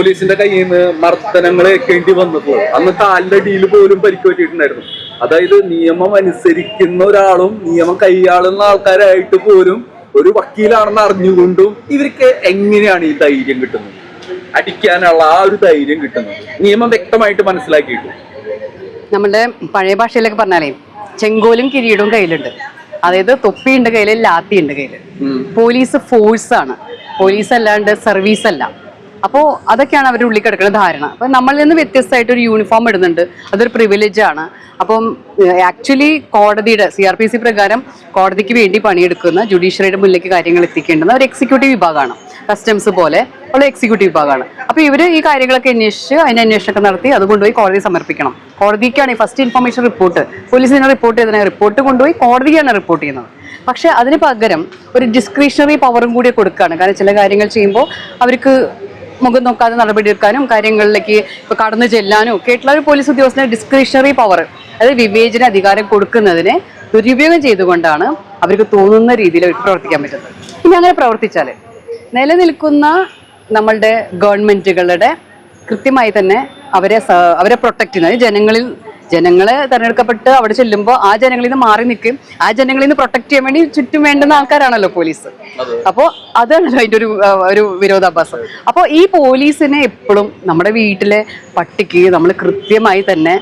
പോലീസിന്റെ കയ്യിൽ നിന്ന് മർദ്ദനങ്ങൾ ഏൽക്കേണ്ടി വന്നപ്പോൾ അന്ന് കാലടിയിൽ പോലും പരിക്ക് പറ്റിയിട്ടുണ്ടായിരുന്നു അതായത് നിയമം അനുസരിക്കുന്ന ഒരാളും നിയമം കൈയാളുന്ന ആൾക്കാരായിട്ട് പോലും ഒരു വക്കീലാണെന്ന് അറിഞ്ഞുകൊണ്ടും ഇവർക്ക് എങ്ങനെയാണ് ഈ ധൈര്യം കിട്ടുന്നത്? അടിക്കാനുള്ള ആ ഒരു ധൈര്യം കിട്ടുന്നത്? നിയമം വ്യക്തമായിട്ട് മനസ്സിലാക്കിയിട്ടു നമ്മുടെ പഴയ ഭാഷയിലൊക്കെ പറഞ്ഞാലേ ചെങ്കോലും കിരീടവും കയ്യിലുണ്ട്. അതായത് തൊപ്പിയുണ്ട് കയ്യിൽ ലാത്തിയുണ്ട് കയ്യിൽ പോലീസ് ഫോഴ്സ് ആണ്. പോലീസ് അല്ലാണ്ട് സർവീസ് അല്ല. അപ്പോൾ അതൊക്കെയാണ് അവർ ഉള്ളിൽ കിടക്കുന്ന ധാരണ. അപ്പം നമ്മളിൽ നിന്ന് വ്യത്യസ്തമായിട്ട് ഒരു യൂണിഫോം ഇടുന്നുണ്ട്. അതൊരു പ്രിവിലേജ് ആണ്. അപ്പം ആക്ച്വലി കോടതിയുടെ സി ആർ പി സി പ്രകാരം കോടതിക്ക് വേണ്ടി പണിയെടുക്കുന്ന ജുഡീഷ്യറിയുടെ മുന്നിലേക്ക് കാര്യങ്ങൾ എത്തിക്കേണ്ടുന്ന ഒരു എക്സിക്യൂട്ടീവ് വിഭാഗമാണ്. കസ്റ്റംസ് പോലെ ഉള്ള എക്സിക്യൂട്ടീവ് വിഭാഗമാണ്. അപ്പോൾ ഇവർ ഈ കാര്യങ്ങളൊക്കെ അന്വേഷിച്ച് അതിന്റെ അന്വേഷണമൊക്കെ നടത്തി അത് കൊണ്ടുപോയി കോടതി സമർപ്പിക്കണം. കോടതിക്കാണ് ഈ ഫസ്റ്റ് ഇൻഫർമേഷൻ റിപ്പോർട്ട് പോലീസിനെ റിപ്പോർട്ട് ചെയ്തതിനെ റിപ്പോർട്ട് കൊണ്ടുപോയി കോടതിക്കാണ് റിപ്പോർട്ട് ചെയ്യുന്നത്. പക്ഷേ അതിന് പകരം ഒരു ഡിസ്ക്രിഷണറി പവറും കൂടി കൊടുക്കുകയാണ്. കാരണം ചില കാര്യങ്ങൾ ചെയ്യുമ്പോൾ അവർക്ക് മുഖം നോക്കാതെ നടപടിയെടുക്കാനും കാര്യങ്ങളിലേക്ക് ഇപ്പൊ കടന്നു ചെല്ലാനും ഒക്കെ ആയിട്ടുള്ള ഒരു പോലീസ് ഉദ്യോഗസ്ഥന് ഡിസ്ക്രിഷണറി പവർ അതായത് വിവേചന അധികാരം കൊടുക്കുന്നതിനെ ദുരുപയോഗം ചെയ്തുകൊണ്ടാണ് അവർക്ക് തോന്നുന്ന രീതിയിൽ അവർക്ക് പ്രവർത്തിക്കാൻ പറ്റുന്നത്. ഇനി അങ്ങനെ പ്രവർത്തിച്ചാൽ നിലനിൽക്കുന്ന നമ്മളുടെ ഗവൺമെന്റുകളുടെ കൃത്യമായി തന്നെ അവരെ അവരെ പ്രൊട്ടക്റ്റ് ചെയ്യുന്നത് ജനങ്ങളിൽ ജനങ്ങളെ തെരഞ്ഞെടുക്കപ്പെട്ട് അവിടെ ചെല്ലുമ്പോൾ ആ ജനങ്ങളിൽ നിന്ന് മാറി നിൽക്കും. ആ ജനങ്ങളിൽ നിന്ന് പ്രൊട്ടക്ട് ചെയ്യാൻ വേണ്ടി ചുറ്റും വേണ്ടുന്ന ആൾക്കാരാണല്ലോ പോലീസ് അപ്പോൾ അതാണല്ലോ അതിന്റെ ഒരു ഒരു വിരോധാഭാസം. അപ്പോൾ ഈ പോലീസിനെ എപ്പോഴും നമ്മുടെ വീട്ടിലെ പട്ടിക്ക് നമ്മൾ കൃത്യമായി തന്നെ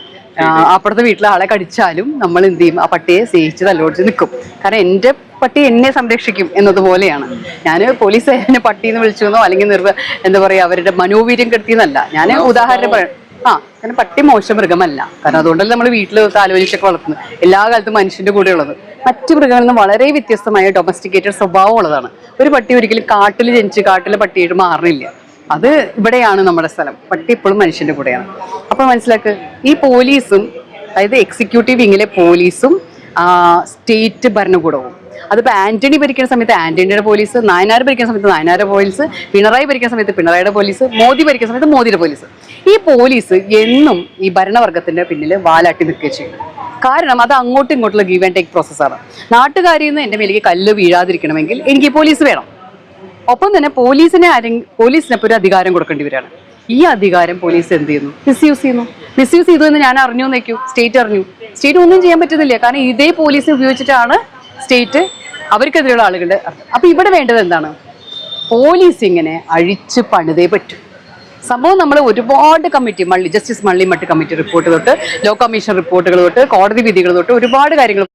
അപ്പുറത്തെ വീട്ടിലെ ആളെ കടിച്ചാലും നമ്മൾ എന്ത് ചെയ്യും? ആ പട്ടിയെ സ്നേഹിച്ച് തല്ലോടിച്ച് നിൽക്കും. കാരണം എന്റെ പട്ടി എന്നെ സംരക്ഷിക്കും എന്നതുപോലെയാണ് ഞാൻ പോലീസ് എന്നെ പട്ടി എന്ന് വിളിച്ചെന്നോ അല്ലെങ്കിൽ നിർവ എന്താ പറയുക അവരുടെ മനോവീര്യം കെടുത്തിയെന്നല്ല ഞാൻ ഉദാഹരണം പറയാം ആ കാരണം പട്ടി മോശം മൃഗമല്ല. കാരണം അതുകൊണ്ടല്ലേ നമ്മൾ വീട്ടിൽ താലോലിച്ചൊക്കെ വളർത്തുന്നത്. എല്ലാ കാലത്തും മനുഷ്യന്റെ കൂടെ ഉള്ളത് മറ്റു മൃഗങ്ങളിൽ നിന്ന് വളരെ വ്യത്യസ്തമായ ഡൊമസ്റ്റിക്കേറ്റഡ് സ്വഭാവം ഉള്ളതാണ്. ഒരു പട്ടി ഒരിക്കലും കാട്ടിൽ ജനിച്ച് കാട്ടിലെ പട്ടിയായിട്ട് മാറുന്നില്ല അത് ഇവിടെയാണ് നമ്മുടെ സ്ഥലം. പട്ടി എപ്പോഴും മനുഷ്യന്റെ കൂടെയാണ്. അപ്പൊ മനസ്സിലാക്ക് ഈ പോലീസും അതായത് എക്സിക്യൂട്ടീവ് വിങ്ങിലെ പോലീസും സ്റ്റേറ്റ് ഭരണകൂടവും. അതിപ്പോ ആന്റണി ഭരിക്കുന്ന സമയത്ത് ആന്റണിയുടെ പോലീസ് നായനാർ ഭരിക്കുന്ന സമയത്ത് നായനാരുടെ പോലീസ് പിണറായി ഭരിക്കുന്ന സമയത്ത് പിണറായിയുടെ പോലീസ് മോദി ഭരിക്കുന്ന സമയത്ത് മോദിയുടെ പോലീസ്. ഈ പോലീസ് എന്നും ഈ ഭരണവർഗത്തിന്റെ പിന്നിൽ വാലാട്ടി നിൽക്കുക ചെയ്യും. കാരണം അത് അങ്ങോട്ടും ഇങ്ങോട്ടുള്ള ഗീവ് ആൻഡ് ടേക്ക് പ്രോസസ്സാണ് നാട്ടുകാരിൽ നിന്ന് എന്റെ മേലേക്ക് കല്ല് വീഴാതിരിക്കണമെങ്കിൽ എനിക്ക് പോലീസ് വേണം. ഒപ്പം തന്നെ പോലീസിനെ ആരെ പോലീസിന് ഒരു അധികാരം കൊടുക്കേണ്ടി വരികയാണ്. ഈ അധികാരം പോലീസ് എന്ത് ചെയ്യുന്നു? മിസ്യൂസ് ചെയ്യുന്നു. മിസ്യൂസ് ചെയ്തു എന്ന് ഞാൻ അറിഞ്ഞു എന്നേക്കൂ സ്റ്റേറ്റ് അറിഞ്ഞു. സ്റ്റേറ്റ് ഒന്നും ചെയ്യാൻ പറ്റുന്നില്ല. കാരണം ഇതേ പോലീസ് ഉപയോഗിച്ചിട്ടാണ് സ്റ്റേറ്റ് അവർക്കെതിരെയുള്ള ആളുകളുടെ. അപ്പൊ ഇവിടെ വേണ്ടത് എന്താണ്? പോലീസ് ഇങ്ങനെ അഴിച്ച് പണിതേ പറ്റൂ. സംഭവം നമ്മൾ ഒരുപാട് committee Malli justice Malimath committee report തൊട്ട് ലോ കമ്മീഷൻ റിപ്പോർട്ടുകൾ തൊട്ട് കോടതി വിധികൾ തൊട്ട് ഒരുപാട് കാര്യങ്ങൾ